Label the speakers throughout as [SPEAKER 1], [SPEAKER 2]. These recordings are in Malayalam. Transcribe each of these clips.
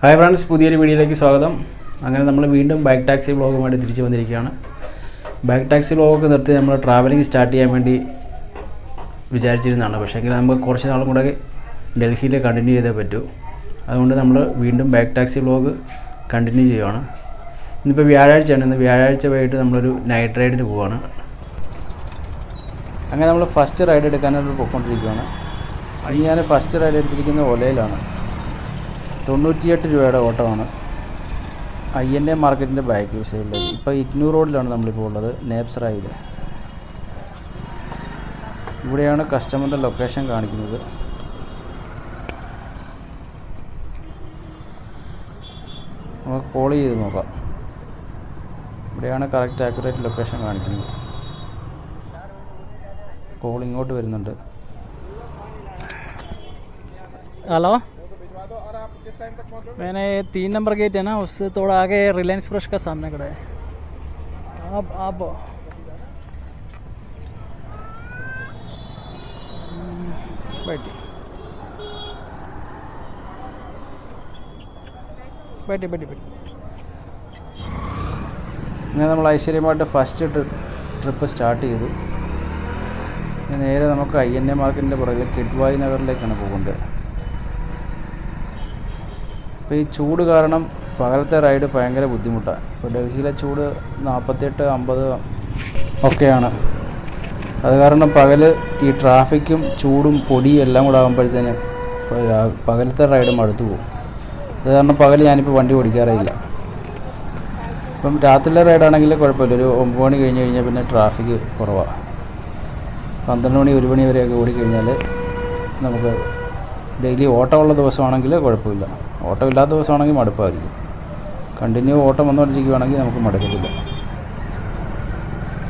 [SPEAKER 1] ഹായ് ഫ്രണ്ട്സ് പുതിയൊരു വീഡിയോയിലേക്ക് സ്വാഗതം. അങ്ങനെ നമ്മൾ വീണ്ടും ബൈക്ക് ടാക്സി വ്ളോഗുമായിട്ട് തിരിച്ചു വന്നിരിക്കുകയാണ്. ബൈക്ക് ടാക്സി ബ്ലോഗൊക്കെ നിർത്തി നമ്മൾ ട്രാവലിംഗ് സ്റ്റാർട്ട് ചെയ്യാൻ വേണ്ടി വിചാരിച്ചിരുന്നതാണ്. പക്ഷേ എങ്കിൽ നമുക്ക് കുറച്ച് നാളും കൂടെ ഡൽഹിയിൽ കണ്ടിന്യൂ ചെയ്തേ പറ്റൂ. അതുകൊണ്ട് നമ്മൾ വീണ്ടും ബൈക്ക് ടാക്സി ബ്ലോഗ് കണ്ടിന്യൂ ചെയ്യുവാണ്. ഇന്നിപ്പോൾ വ്യാഴാഴ്ചയാണ്. ഇന്ന് വ്യാഴാഴ്ച വൈകിട്ട് നമ്മളൊരു നൈറ്റ് റൈഡിന് പോവാണ്.
[SPEAKER 2] അങ്ങനെ നമ്മൾ ഫസ്റ്റ് റൈഡ് എടുക്കാനായിട്ട് പോയിക്കൊണ്ടിരിക്കുകയാണ്. ഇനി ഞാൻ ഫസ്റ്റ് റൈഡ് എടുത്തിരിക്കുന്നത് ഒലയിലാണ്. തൊണ്ണൂറ്റിയെട്ട് രൂപയുടെ ഓട്ടമാണ്. ഐ എൻ എ മാർക്കറ്റിന്റെ ബാക്ക് സൈഡിലേക്ക് ഇപ്പോൾ ഇഗ്നൂർ റോഡിലാണ് നമ്മളിപ്പോൾ ഉള്ളത് നേപ്സറായിൽ ഇവിടെയാണ് കസ്റ്റമറിന്റെ ലൊക്കേഷൻ കാണിക്കുന്നത്. നമുക്ക് കോൾ ചെയ്ത് നോക്കാം. ഇവിടെയാണ് കറക്റ്റ് ആക്യുറേറ്റ് ലൊക്കേഷൻ കാണിക്കുന്നത്. കോൾ ഇങ്ങോട്ട് വരുന്നുണ്ട്.
[SPEAKER 3] हेलो मैंने ये तीन नंबर गेट है ना उससे थोड़ा आगे रिलायंस फ्रेश का सामने खड़ा है अब आप हम्म, बैठिए बैठिए बैठिए बैठिए
[SPEAKER 2] ഇങ്ങനെ നമ്മൾ ഐശ്വര്യമായിട്ട് ഫസ്റ്റ് ട്രിപ്പ് സ്റ്റാർട്ട് ചെയ്തു ഇനി നേരെ നമുക്ക് ഐ എൻ എ മാർക്കറ്റിൻ്റെ പുറകിൽ കിഡ്വായ് നഗറിലേക്കാണ് പോകേണ്ടത് ഇപ്പോൾ ഈ ചൂട് കാരണം പകലത്തെ റൈഡ് ഭയങ്കര ബുദ്ധിമുട്ടാണ്. ഇപ്പോൾ ഡൽഹിയിലെ ചൂട് നാൽപ്പത്തെട്ട് അമ്പത് ഒക്കെയാണ്. അത് കാരണം പകൽ ഈ ട്രാഫിക്കും ചൂടും പൊടിയും എല്ലാം കൂടെ ആകുമ്പോഴത്തേന് പകലത്തെ റൈഡ് മടുത്തു പോകും. അത് കാരണം പകൽ ഞാനിപ്പോൾ വണ്ടി ഓടിക്കാറില്ല ഇപ്പം രാത്രിയിലെ റൈഡാണെങ്കിൽ കുഴപ്പമില്ല. ഒരു ഒമ്പത് മണി കഴിഞ്ഞ് കഴിഞ്ഞാൽ പിന്നെ ട്രാഫിക് കുറവാണ് പന്ത്രണ്ട് മണി ഒരു മണി വരെയൊക്കെ ഓടിക്കഴിഞ്ഞാൽ നമുക്ക് ഡെയിലി ഓട്ടമുള്ള ദിവസമാണെങ്കിൽ കുഴപ്പമില്ല. ഓട്ടം ഇല്ലാത്ത ദിവസമാണെങ്കിൽ മടുപ്പായിരിക്കും. കണ്ടിന്യൂ ഓട്ടം വന്നുകൊണ്ടിരിക്കുകയാണെങ്കിൽ നമുക്ക് മടുക്കത്തില്ല.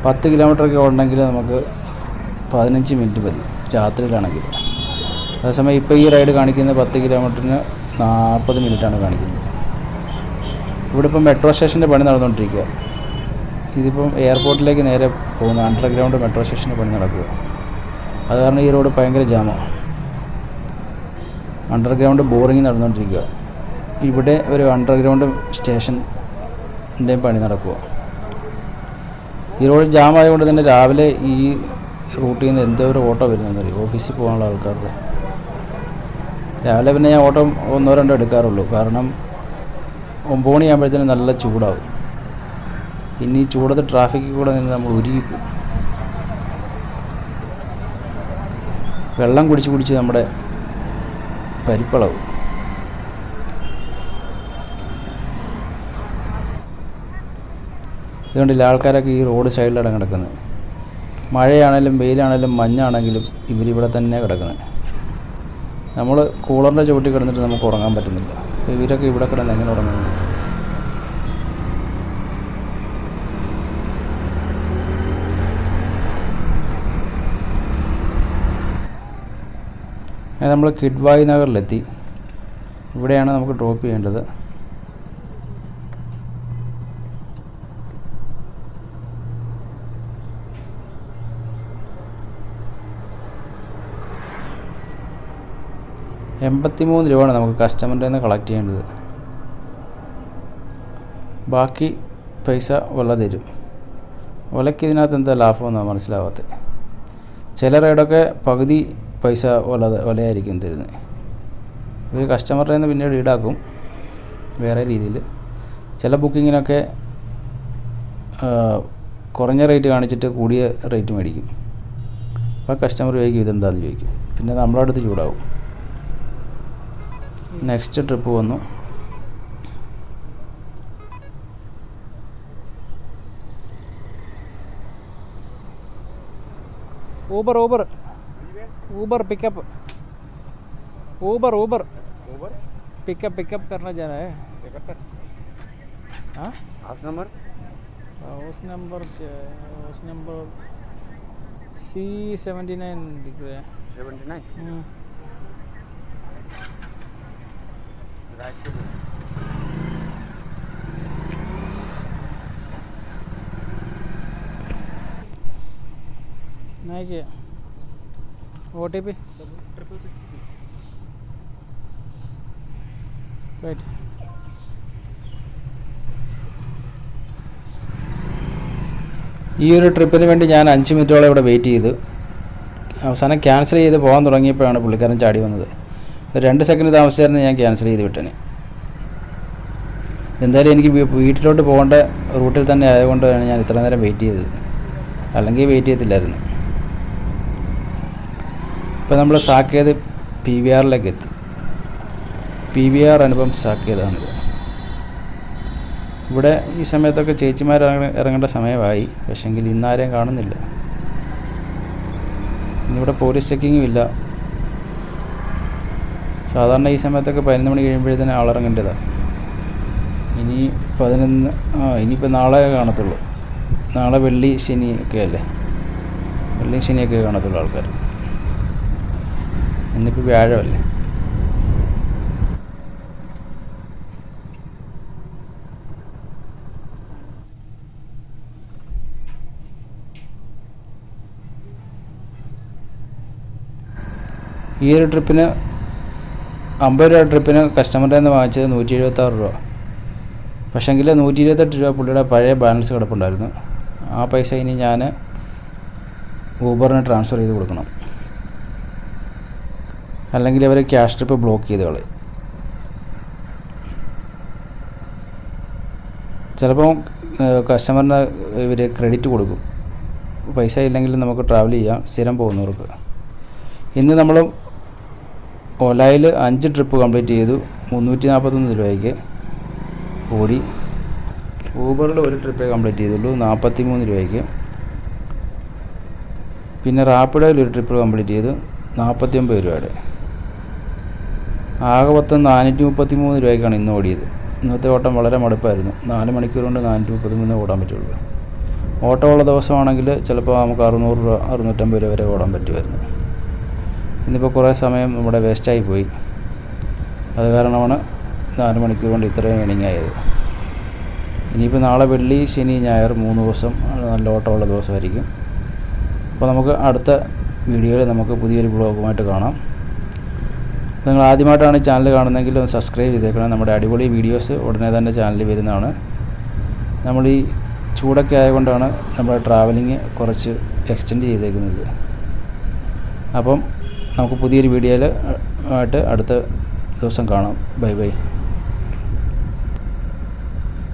[SPEAKER 2] പത്ത് കിലോമീറ്ററൊക്കെ ഓടണമെങ്കിൽ നമുക്ക് പതിനഞ്ച് മിനിറ്റ് മതി രാത്രിയിലാണെങ്കിൽ. അതേസമയം ഇപ്പോൾ ഈ റൈഡ് കാണിക്കുന്നത് പത്ത് കിലോമീറ്ററിന് നാൽപ്പത് മിനിറ്റാണ് കാണിക്കുന്നത്. ഇവിടെ ഇപ്പം മെട്രോ സ്റ്റേഷന്റെ പണി നടന്നുകൊണ്ടിരിക്കുക. ഇതിപ്പം എയർപോർട്ടിലേക്ക് നേരെ പോകുന്ന അണ്ടർഗ്രൗണ്ട് മെട്രോ സ്റ്റേഷന്റെ പണി നടക്കുക. അത് കാരണം ഈ റോഡ് ഭയങ്കര ജാമാണ് അണ്ടർഗ്രൗണ്ട് ബോറിങ് നടന്നുകൊണ്ടിരിക്കുക. ഇവിടെ ഒരു അണ്ടർഗ്രൗണ്ട് സ്റ്റേഷന്റെയും പണി നടക്കുക ഈ റോഡ് ജാം ആയതുകൊണ്ട് തന്നെ രാവിലെ ഈ റൂട്ടിൽ നിന്ന് എന്തോ ഒരു ഓട്ടോ വരുന്നതെന്നറിയും ഓഫീസിൽ പോകാനുള്ള ആൾക്കാരുടെ. രാവിലെ പിന്നെ ഞാൻ ഓട്ടോ ഒന്നോ രണ്ടോ എടുക്കാറുള്ളൂ. കാരണം ഒമ്പത് മണിയാകുമ്പോഴത്തേനും നല്ല ചൂടാവും. ഇനി ചൂടത്ത് ട്രാഫിക്കിൽ കൂടെ നിന്ന് നമ്മൾ ഉരുകിപ്പോവും വെള്ളം കുടിച്ച് കുടിച്ച് നമ്മുടെ പരിപ്പളവും. ഇതുകൊണ്ടില്ല ആൾക്കാരൊക്കെ ഈ റോഡ് സൈഡിലാണ് കിടക്കുന്നത്. മഴയാണെങ്കിലും വെയിലാണെങ്കിലും മഞ്ഞാണെങ്കിലും ഇവരിവിടെ തന്നെ കിടക്കുന്നത്. നമ്മൾ കൂളറിന്റെ ചുവട്ടിൽ കിടന്നിട്ട് നമുക്ക് ഉറങ്ങാൻ പറ്റുന്നില്ല. ഇവരൊക്കെ ഇവിടെ കിടന്ന് എങ്ങനെ ഉറങ്ങുന്നു? നമ്മൾ കിഡ്വായ് നഗറിലെത്തി. ഇവിടെയാണ് നമുക്ക് ഡ്രോപ്പ് ചെയ്യേണ്ടത്. എൺപത്തിമൂന്ന് രൂപയാണ് നമുക്ക് കസ്റ്റമറിന്റെ നിന്ന് കളക്ട് ചെയ്യേണ്ടത്. ബാക്കി പൈസ ഒല തരും. ഒലയ്ക്ക് ഇതിനകത്ത് എന്താ ലാഭമെന്നാണ് മനസ്സിലാവാത്തത് ചില റൈഡൊക്കെ പകുതി പൈസ ഒല ഒലയായിരിക്കും തരുന്നത്. ഒരു കസ്റ്റമറുടെ നിന്ന് പിന്നീട് ഈടാക്കും. വേറെ രീതിയിൽ. ചില ബുക്കിങ്ങിനൊക്കെ കുറഞ്ഞ റേറ്റ് കാണിച്ചിട്ട് കൂടിയ റേറ്റ് മേടിക്കും. അപ്പോൾ കസ്റ്റമർ ചോദിക്കും ഇതെന്താണെന്ന് ചോദിക്കും. പിന്നെ നമ്മളടുത്ത് ചൂടാവും. നെക്സ്റ്റ് ട്രിപ്പ് വന്നു
[SPEAKER 3] Uber Uber Uber pickup Uber Uber pickup pickup करना जा रहा है हाँ
[SPEAKER 2] हाउस नंबर
[SPEAKER 3] हाँ, उस नंबर क्या है? उस नंबर सी सेवेंटी नाइन दिख रहा है
[SPEAKER 2] सेवेंटी नाइन ഈ ഒരു ട്രിപ്പിന് വേണ്ടി ഞാൻ അഞ്ച് മിനിറ്റോളം ഇവിടെ വെയിറ്റ് ചെയ്ത്. അവസാനം ക്യാൻസൽ ചെയ്ത് പോകാൻ തുടങ്ങിയപ്പോഴാണ് പുള്ളിക്കാരൻ ചാടി വന്നത്. രണ്ട് സെക്കൻഡ് താമസിച്ചായിരുന്നു ഞാൻ ക്യാൻസൽ ചെയ്ത് വിട്ടേനെ എന്തായാലും എനിക്ക് വീട്ടിലോട്ട് പോകേണ്ട റൂട്ടിൽ തന്നെ ആയതുകൊണ്ടാണ് ഞാൻ ഇത്ര നേരം വെയിറ്റ് ചെയ്തത്. അല്ലെങ്കിൽ വെയിറ്റ് ചെയ്തില്ലായിരുന്നു. ഇപ്പോൾ നമ്മൾ സാക്കേത് പി വി ആറിലേക്ക് എത്തി. പി വി ആർ അനുപം സാക്കേതാണിത് ഇവിടെ ഈ സമയത്തൊക്കെ ചേച്ചിമാർ ഇറങ്ങേണ്ട സമയമായി. പക്ഷെങ്കിൽ ഇന്നാരെയും കാണുന്നില്ല. ഇന്നിവിടെ പോലീസ് ചെക്കിങ്ങും ഇല്ല. സാധാരണ ഈ സമയത്തൊക്കെ പതിനൊന്ന് മണി കഴിയുമ്പോഴത്തേന് ആളിറങ്ങേണ്ടതാണ് ഇനി പതിനൊന്ന് ആ ഇനിയിപ്പോൾ നാളെ കാണത്തുള്ളൂ. നാളെ വെള്ളി ശനി ഒക്കെ അല്ലേ? വെള്ളി ശനിയൊക്കെ കാണത്തുള്ളൂ ആൾക്കാർ ഇന്നിപ്പോൾ വ്യാഴമല്ലേ? ഈ ഒരു ട്രിപ്പിന് അമ്പത് രൂപ ട്രിപ്പിന് കസ്റ്റമറുടെ നിന്ന് വാങ്ങിച്ചത് നൂറ്റി എഴുപത്താറ് രൂപ. പക്ഷേങ്കിൽ നൂറ്റി ഇരുപത്തെട്ട് രൂപ പുള്ളിയുടെ പഴയ ബാലൻസ് കിടപ്പുണ്ടായിരുന്നു. ആ പൈസ ഇനി ഞാൻ ഊബറിന് ട്രാൻസ്ഫർ ചെയ്ത് കൊടുക്കണം. അല്ലെങ്കിൽ അവർ ക്യാഷ് ട്രിപ്പ് ബ്ലോക്ക് ചെയ്ത് കളയും. ചിലപ്പോൾ കസ്റ്റമറിന് ഇവർ ക്രെഡിറ്റ് കൊടുക്കും. പൈസ ഇല്ലെങ്കിൽ നമുക്ക് ട്രാവൽ ചെയ്യാം. സ്ഥിരം പോകുന്നവർക്ക്. ഇന്ന് നമ്മൾ ഓലായിൽ അഞ്ച് ട്രിപ്പ് കംപ്ലീറ്റ് ചെയ്തു. മുന്നൂറ്റി നാൽപ്പത്തൊന്ന് രൂപയ്ക്ക് ഓടി ഊബറിൽ ഒരു ട്രിപ്പേ കംപ്ലീറ്റ് ചെയ്തുള്ളൂ. നാൽപ്പത്തി മൂന്ന് രൂപയ്ക്ക്. പിന്നെ റാപ്പിഡോയിൽ ഒരു ട്രിപ്പ് കംപ്ലീറ്റ് ചെയ്തു. നാൽപ്പത്തി ഒമ്പത് രൂപയുടെ. ആകെ മൊത്തം നാനൂറ്റി മുപ്പത്തി മൂന്ന് രൂപയ്ക്കാണ് ഇന്ന് ഓടിയത്. ഇന്നത്തെ ഓട്ടം വളരെ മടുപ്പായിരുന്നു. നാല് മണിക്കൂർ കൊണ്ട് നാനൂറ്റി മുപ്പത്തി മൂന്ന് ഓടാൻ പറ്റുള്ളൂ. ഓട്ടമുള്ള ദിവസമാണെങ്കിൽ ചിലപ്പോൾ നമുക്ക് അറുന്നൂറ് രൂപ അറുന്നൂറ്റമ്പത് രൂപ വരെ ഓടാൻ പറ്റുമായിരുന്നു. ഇന്നിപ്പോൾ കുറേ സമയം നമ്മുടെ വേസ്റ്റായി പോയി. അത് കാരണമാണ് നാല് മണിക്കൂർ കൊണ്ട് ഇത്രയും ഇണിങ്ങായത് ഇനിയിപ്പോൾ നാളെ വെള്ളി ശനി ഞായർ മൂന്ന് ദിവസം നല്ല ഓട്ടമുള്ള ദിവസമായിരിക്കും. അപ്പോൾ നമുക്ക് അടുത്ത വീഡിയോയിൽ നമുക്ക് പുതിയൊരു ബ്ലോഗുമായിട്ട് കാണാം. നിങ്ങൾ ആദ്യമായിട്ടാണ് ചാനൽ കാണുന്നതെങ്കിൽ ഒന്ന് സബ്സ്ക്രൈബ് ചെയ്തേക്കണം. നമ്മുടെ അടിപൊളി വീഡിയോസ് ഉടനെ തന്നെ ചാനലിൽ വരുന്നതാണ്. നമ്മൾ ഈ ചൂടൊക്കെ ആയതുകൊണ്ടാണ് നമ്മുടെ ട്രാവലിങ് കുറച്ച് എക്സ്റ്റെൻഡ് ചെയ്തേക്കുന്നത്. അപ്പം നമുക്ക് പുതിയൊരു വീഡിയോയിൽ ആയിട്ട് അടുത്ത ദിവസം കാണാം. Bye bye.